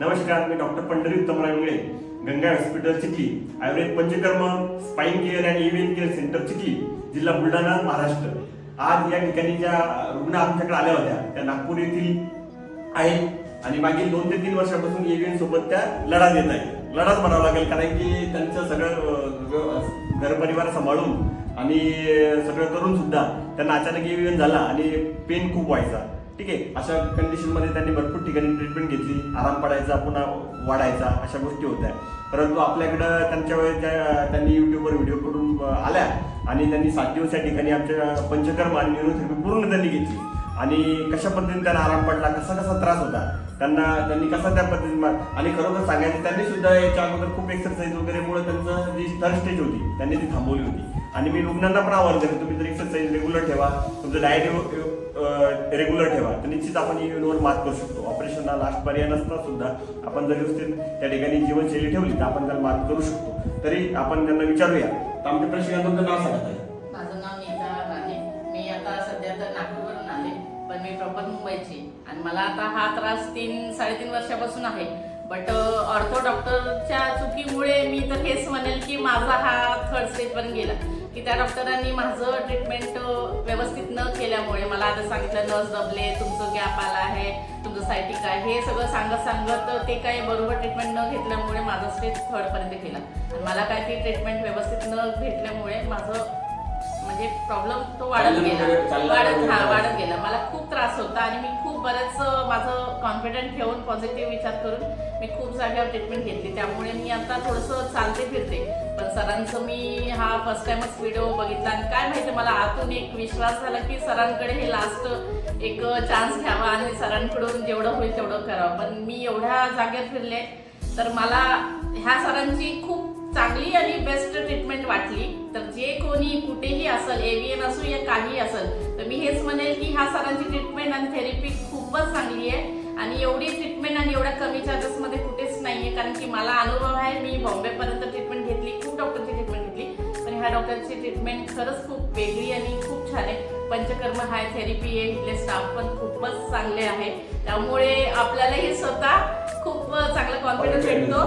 नमस्कार मी doctor Pandhari Uttamrao Ingale Ganga hospital Chikhli Ayurveda Panchakarma spine care and even care centre Chikhli जिल्हा बुलढाणा महाराष्ट्र. आज या ठिकाणी ज्या रुग्ण आमच्याकडे आल्या होत्या त्या नागपूर येथील आहेत आणि मागील दोन ते तीन वर्षापासून एव्हीएन सोबत त्या लढा देत आहेत. लढाच म्हणावं लागेल कारण की त्यांचं सगळं घरपरिवार सांभाळून आणि सगळं करून सुद्धा त्यांना अचानक एव्हीएन झाला आणि पेन खूप व्हायचा. ठीक आहे अशा कंडिशनमध्ये त्यांनी भरपूर ठिकाणी ट्रीटमेंट घेतली. आराम पडायचा पुन्हा वाढायचा अशा गोष्टी होत्या. परंतु आपल्याकडं त्यांच्या वेळेस त्या- त्यांनी युट्यूबवर व्हिडिओ करून आल्या आणि त्यांनी सात दिवस या ठिकाणी आमच्या पंचकर्म आणि न्यूरोथेरपी पूर्ण त्यांनी घेतली. आणि कशा पद्धतीने त्यांना आराम पडला कसा कसा त्रास होता त्यांना त्यांनी कसा त्या पद्धतीने आणि खरोखर सांगायचं त्यांनी सुद्धा याच्या अगोदर खूप एक्सरसाइज वगैरेमुळे त्यांचं जी थर्ड स्टेज होती त्यांनी ती थांबवली होती. आणि मी रुग्णांना पण आवाहन करेन तुम्ही जर एक्सरसाइज रेग्युलर ठेवा तुमचं डायट रेग्युलर ठेवा. तर निश्चित आपण इव्हेंटवर मात करू शकतो. ऑपरेशनला लास्ट पर्याय नसता सुद्धा आपण जर व्यवस्थित त्या ठिकाणी जीवनशैली ठेवली तर आपण त्याला मात करू शकतो. तरी आपण त्यांना विचारूया. तर आमच्या प्रशिक्षकांचं नाव सांगत आहे माझं नाव नीता राणे. मी आता सध्या तर नागपूरवरून आले. पण मी प्रॉपर मुंबईची आणि मला आता हा त्रास तीन साडेतीन वर्षापासून आहे. बट ऑर्थो डॉक्टरच्या चुकीमुळे मी तर हेच म्हणेल की माझा हा थर्ड स्टेजपर्यंत गेला. की त्या डॉक्टरांनी माझं ट्रीटमेंट व्यवस्थित न केल्यामुळे मला आता सांगितलं नस दबले तुमचं गॅप आला आहे तुमचं सायटिक आहे. हे सगळं सांगत सांगत ते काही बरोबर ट्रीटमेंट न घेतल्यामुळे माझा स्टेज थर्डपर्यंत गेला. मला काय ती ट्रीटमेंट व्यवस्थित न घेतल्यामुळे माझं म्हणजे प्रॉब्लेम तो वाढत गेला. वाढत हा. वाढत गेला. मला खूप त्रास होता आणि मी खूप बरेच माझं कॉन्फिडंट ठेवून पॉझिटिव्ह विचार करून मी खूप जागेवर ट्रीटमेंट घेतली. त्यामुळे मी आता थोडंसं चालते फिरते. पण सरांचं मी हा फर्स्ट टाइमच व्हिडिओ बघितला आणि काय माहिती मला आतून एक विश्वास झाला की सरांकडे हे लास्ट एक चान्स घ्यावा आणि सरांकडून जेवढं होईल तेवढं करावं. पण मी एवढ्या जागेत फिरले तर मला ह्या सरांची खूप चांगली आणि बेस्ट ट्रीटमेंट वाटली. तर जे तुम्ही कुठेही असेल एव्हीएन असो या काही असेल तर मी हेच म्हणेल की ह्या सरांची ट्रीटमेंट आणि थेरपी खूपच चांगली आहे. आणि एवढी ट्रीटमेंट आणि एवढ्या कमी चार्जेस मध्ये कुठेच नाहीये कारण की मला अनुभव आहे मी बॉम्बेपर्यंत ट्रीटमेंट घेतली खूप डॉक्टरची ट्रीटमेंट घेतली पण ह्या डॉक्टरची ट्रीटमेंट खरंच खूप वेगळी आणि खूप छान आहे. पंचकर्म हाय थेरपी आहे इथले स्टाफ पण खूपच चांगले आहे. त्यामुळे आपल्यालाही स्वतः खूप चांगला कॉन्फिडन्स भेटतो.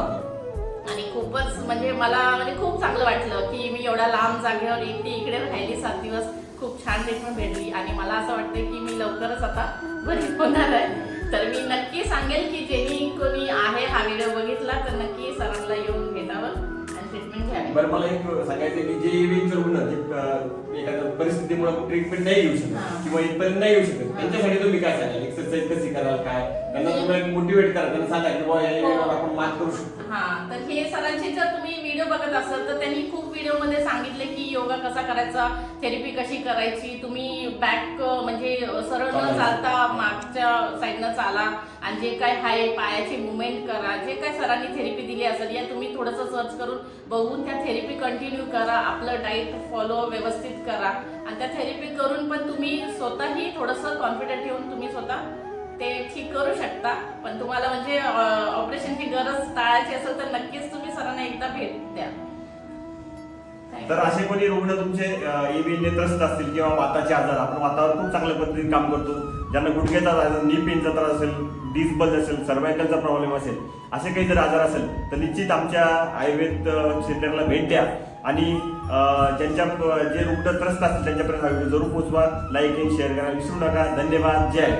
आणि खूपच म्हणजे मला म्हणजे खूप चांगलं वाटलं की मी एवढ्या लांब जागेवर एकटी इकडे राहिली सात दिवस. खूप छान ट्रीटमेंट भेटली. आणि मला असं वाटतं की मी लवकरच आता बरी होणार आहे. तर मी नक्की सांगेल की जेणी कोणी आहे हा व्हिडिओ बघितला तर नक्की सरांना येऊन भेटावं आणि ट्रीटमेंट घ्यावी. बरं मला एक सांगायचं की जे परिस्थितीमुळे ट्रीटमेंट नाही घेऊ हा. शकत किंवा इथपर्यंत नाही येऊ शकत. हा. त्यांच्यासाठी तुम्ही काय सांगाल? एक्सरसाइज कशी कराल काय? त्यांना तुम्ही मोटिवेट करा. त्यांना सांगा की बाबा लेवलवर आपण मात करू शकतो. हा. तर हे सरांचे जर तुम्ही व्हिडिओ बघत असाल तर त्यांनी खूप व्हिडिओमध्ये सांगितले योगा कसा करायचा थेरपी कशी करायची तुम्ही बॅक म्हणजे सरळ न. चालता मागच्या साईडनं चाला आणि जे काय आहे पायाची मुवमेंट करा जे काय सरांनी थेरपी दिली असेल या तुम्ही थोडंसं सर्च करून बघून त्या थेरपी कंटिन्यू करा आपलं डाईट फॉलो व्यवस्थित करा आणि त्या थेरपी करून पण तुम्ही स्वतःही थोडंसं कॉन्फिडंट ठेवून तुम्ही स्वतः ते ठीक करू शकता पण तुम्हाला म्हणजे ऑपरेशनची गरज टाळायची असेल तर नक्कीच तुम्ही सरांना एकदा भेट द्या. तर असे कोणी रुग्ण तुमचे एबीने त्रस्त असतील किंवा वाताचे आजार आपण वातावर खूप चांगल्या पद्धतीने काम करतो. ज्यांना गुडघ्याचा आजार असेल नी पेनचा त्रास असेल डिसबल असेल सर्वायकलचा प्रॉब्लेम असेल असे काही जर आजार असेल तर निश्चित आमच्या आयुर्वेद सेंटरला भेट द्या. आणि ज्यांच्या जे रुग्ण त्रस्त असतील त्यांच्यापर्यंत जरूर पोहोचवा लाईक आणि शेअर करा. विसरू नका. धन्यवाद. जय